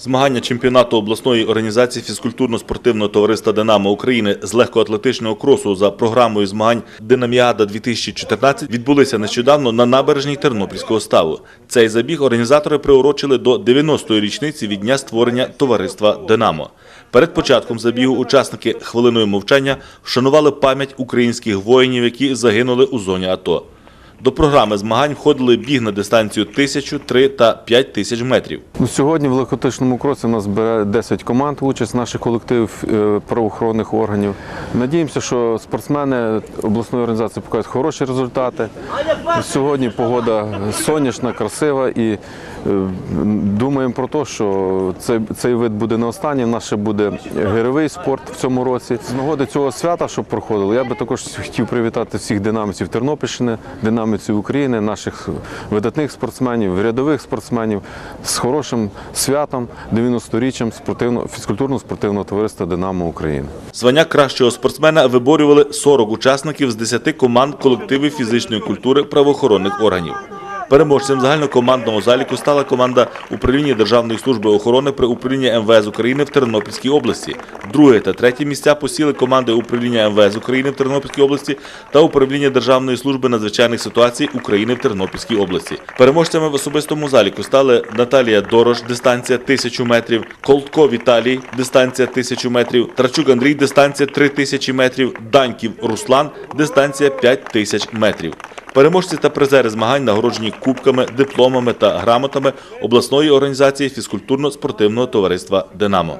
Змагання чемпіонату обласної організації фізкультурно-спортивного товариства Динамо України з легкоатлетичного кросу за програмою змагань Динаміада 2014 відбулися нещодавно на набережній Тернопільського ставу. Цей забіг організатори приурочили до 90-ї річниці від дня створення товариства Динамо. Перед початком забігу учасники хвилиною мовчання вшанували пам'ять українських воїнів, які загинули у зоні АТО. До програми змагань входили біг на дистанцію 1000, 3 та 5 тисяч метрів. Ну, Сьогодні в легкотичному кросі у нас бере 10 команд участь наших колективів е, правоохоронних органів. Надіємося, що спортсмени обласної організації покажуть хороші результати. Сьогодні погода сонячна, красива і е, думаємо про те, що цей, вид буде не останній. У нас ще буде гирьовий спорт в цьому році. З нагоди цього свята, що проходило, я би також хотів привітати всіх динамівців Тернопільщини, динамівців України, наших видатних спортсменів, рядових спортсменів з хорошим святом 90-річчям спортивно фізкультурно-спортивного товариства Динамо України. Звання кращого спортсмена виборювали 40 учасників з 10 команд колективів фізичної культури правоохоронних органів. Переможцем загальнокомандного заліку стала команда управління Державної служби охорони при управлінні МВС України в Тернопільській області. Друге та третє місця посіли команди управління МВС України в Тернопільській області та управління Державної служби надзвичайних ситуацій України в Тернопільській області. Переможцями в особистому заліку стали Наталія Дорош, дистанція 1000 метрів, Колтко Віталій, дистанція 1000 метрів, Трачук Андрій, дистанція 3000 метрів, Даньків Руслан, дистанція 5000 метрів. Переможці та призери змагань нагороджені кубками, дипломами та грамотами обласної організації фізкультурно-спортивного товариства Динамо.